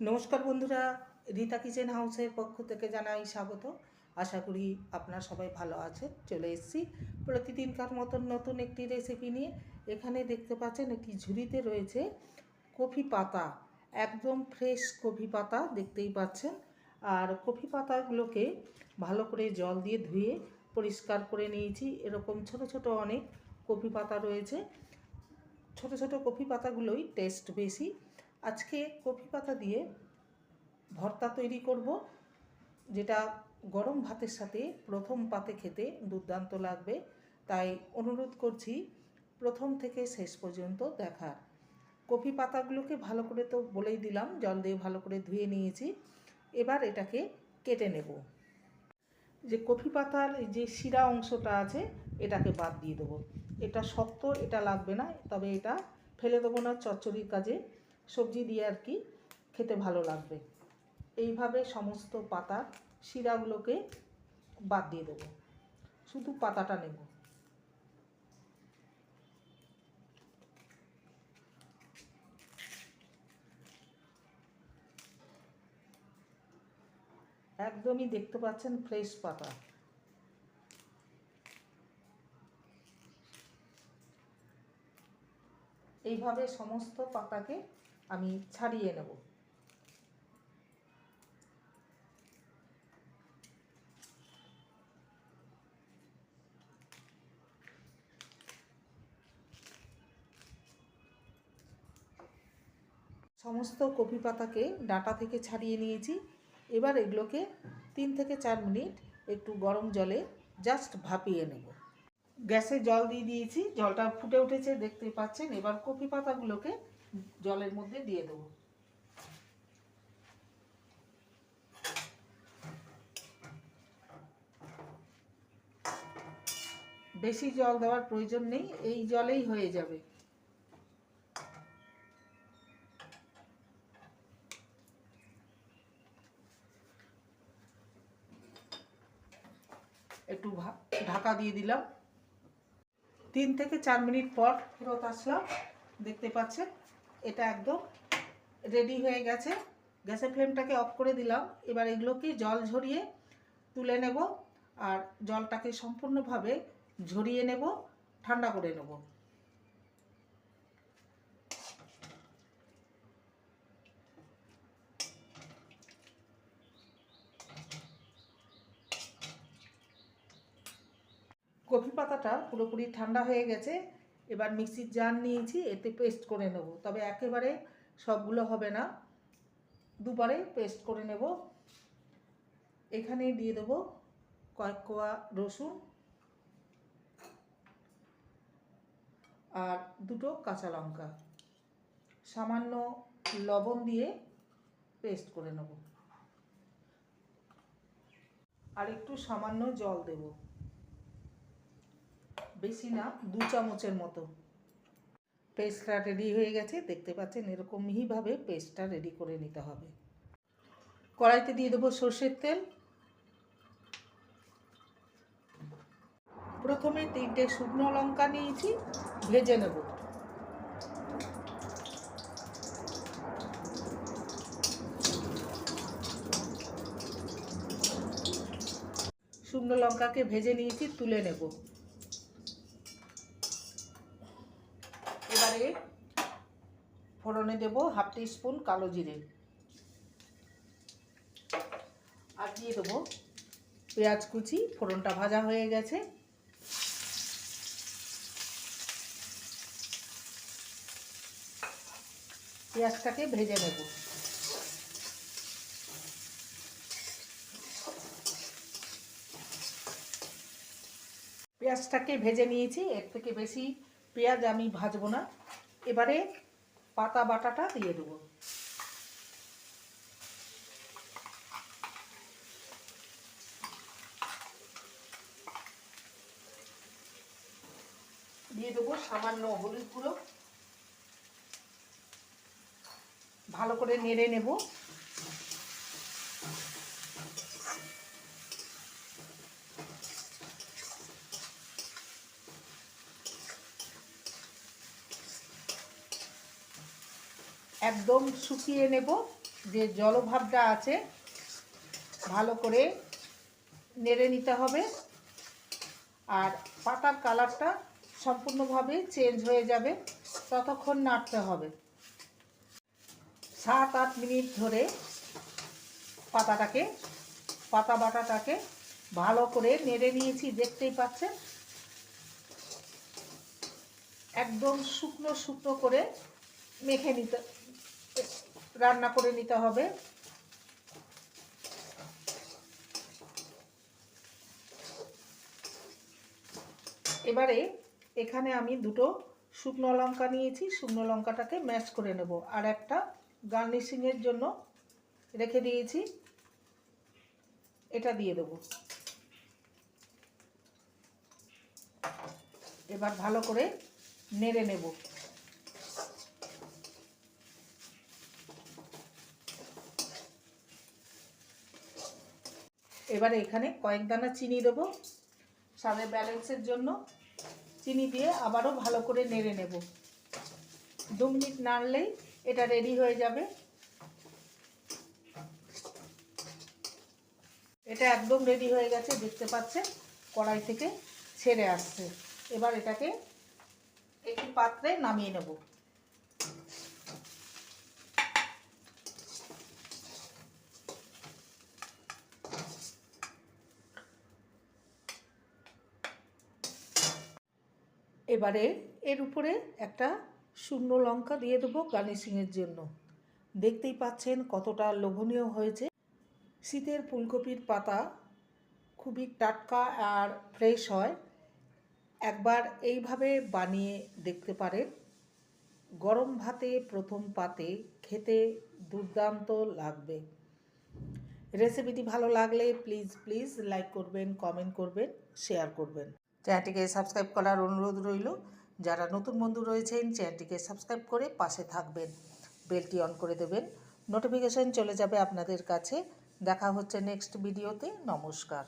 নমস্কার বন্ধুরা, রীতা কিচেন হাউসের পক্ষ থেকে জানাই স্বাগত। আশা করি আপনারা সবাই ভালো আছেন। চলে এসেছি প্রতিদিনকার মতন নতুন একটি রেসিপি নিয়ে। এখানে দেখতে পাচ্ছেন একটি ঝুড়িতে রয়েছে কফি পাতা, একদম ফ্রেশ কফি পাতা দেখতেই পাচ্ছেন। আর কফি পাতাগুলোকে ভালো করে জল দিয়ে ধুয়ে পরিষ্কার করে নিয়েছি। এরকম ছোট ছোট অনেক কফি পাতা রয়েছে। ছোট ছোট কফি পাতাগুলোই টেস্ট বেশি। আজকে কপি পাতা দিয়ে ভর্তা তৈরি করব, যেটা গরম ভাতের সাথে প্রথম পাতে খেতে দুর্দান্ত লাগবে। তাই অনুরোধ করছি প্রথম থেকে শেষ পর্যন্ত দেখার। কপি পাতাগুলোকে ভালো করে তো বলেই দিলাম, জল দিয়ে ভালো করে ধুয়ে নিয়েছি। এবার এটাকে কেটে নেব। যে কফি পাতার যে শিরা অংশটা আছে, এটাকে বাদ দিয়ে দেবো। এটা শক্ত, এটা লাগবে না, তবে এটা ফেলে দেবো না, চচ্চড়ির কাজে। সবজি দিয়ে আর কি খেতে ভালো লাগবে। এইভাবে সমস্ত পাতা, শিরাগুলোকে বাদ দিয়ে দেবো। শুধু পাতাটা নেব। একদমই দেখতে পাচ্ছেন ফ্রেশ পাতা। এইভাবে সমস্ত পাতাকে আমি ছাড়িয়ে নেব। সমস্ত কপি পাতাকে ডাঁটা থেকে ছাড়িয়ে নিয়েছি। এবার এগুলোকে তিন থেকে চার মিনিট একটু গরম জলে জাস্ট ভাপিয়ে নেব। গ্যাসে জল দিয়ে দিয়েছি, জলটা ফুটে উঠেছে, দেখতে পাচ্ছেন। এবার কপি পাতাগুলোকে জলের মধ্যে দিয়ে দেবো। বেশি জল দেওয়ার প্রয়োজন নেই, এই জলেই হয়ে যাবে। একটু ঢাকা দিয়ে দিলাম। তিন থেকে চার মিনিট পর ফেরত আসলাম। দেখতে পাচ্ছেন? এটা একদম রেডি হয়ে গেছে। গ্যাসের ফ্লেমটাকে অফ করে দিলাম। এবার এগুলোকে জল ঝরিয়ে তুলে নেব আর জলটাকে সম্পূর্ণভাবে ঝরিয়ে নেব, ঠান্ডা করে নেব। কফি পাতাটা পুরোপুরি ঠান্ডা হয়ে গেছে। এবার মিক্সির জার নিয়েছি, এতে পেস্ট করে নেব। তবে একেবারে সবগুলো হবে না। দুবারে পেস্ট করে নেব। এখানে দিয়ে দেবো কয়েক কোয়া রসুন আর দুটো কাঁচা লঙ্কা। সামান্য লবণ দিয়ে পেস্ট করে নেব। আর একটু সামান্য জল দেব। বেশি না, দু চামচের মতো। পেস্টটা রেডি হয়ে গেছে, দেখতে পাচ্ছেন এরকম মিহিভাবে পেস্টটা রেডি করে নিতে হবে। কড়াইতে দিয়ে দেবো সর্ষের তেল। প্রথমে তিনটে শুকনো লঙ্কা নিয়েছি, ভেজে নেব। শুকনো লঙ্কাকে ভেজে নিয়েছি, তুলে নেব। এবারে ফোড়নে দেব হাফ টি স্পুন কালো জিরে। আর দিয়ে দেবো পেঁয়াজ কুচি, ফোড়নটা ভাজা হয়ে গেছে। পেঁয়াজটাকে ভেজে নেব। পেঁয়াজটাকে ভেজে নিয়েছি, এর থেকে বেশি পেঁয়াজ আমি ভাজবো না। এবারে পাতা বাটাটা দিয়ে দেবো। দিয়ে দেবো সামান্য হলুদ গুঁড়ো। ভালো করে নেড়ে নেব। একদম শুকিয়ে নেব যে জলভাবটা আছে, ভালো করে নেড়ে নিতে হবে। আর পাতার কালারটা সম্পূর্ণভাবে চেঞ্জ হয়ে যাবে, ততক্ষণ নাড়তে হবে। সাত আট মিনিট ধরে পাতাটাকে, পাতা বাটাটাকে ভালো করে নেড়ে নিয়েছি, দেখতেই পাচ্ছেন? একদম শুকনো শুকনো করে মেখে নিতে রান্না করে নিতে হবে। এবারে এখানে আমি দুটো শুকনো লঙ্কা নিয়েছি, শুকনো লঙ্কাটাকে ম্যাশ করে নেব। আর একটা গার্নিশিংয়ের জন্য রেখে দিয়েছি। এটা দিয়ে দেবো। এবার ভালো করে নেড়ে নেব। এবারে এখানে কয়েক দানা চিনি দেব। স্বাদের ব্যালেন্সের জন্য চিনি দিয়ে আবারও ভালো করে নেড়ে নেব। দু মিনিট নাড়লেই এটা রেডি হয়ে যাবে। এটা একদম রেডি হয়ে গেছে, দেখতে পাচ্ছেন? কড়াই থেকে ছেড়ে আসছে। এবার এটাকে একটি পাত্রে নামিয়ে নেব। এবারে এর উপরে একটা শুকনো লঙ্কা দিয়ে দেবো গার্নিশিংয়ের জন্য। দেখতেই পাচ্ছেন কতটা লোভনীয় হয়েছে। শীতের ফুলকপির পাতা খুবই টাটকা আর ফ্রেশ হয়। একবার এইভাবে বানিয়ে দেখতে পারেন। গরম ভাতে প্রথম পাতে খেতে দুর্দান্ত লাগবে। রেসিপিটি ভালো লাগলে প্লিজ প্লিজ লাইক করবেন, কমেন্ট করবেন, শেয়ার করবেন। চ্যানেলটিকে সাবস্ক্রাইব করার অনুরোধ রইল। যারা নতুন বন্ধু রয়েছেন, চ্যানেলটিকে সাবস্ক্রাইব করে পাশে থাকবেন। বেলটি অন করে দেবেন। নোটিফিকেশন চলে যাবে আপনাদের কাছে। দেখা হচ্ছে নেক্সট ভিডিওতে। নমস্কার।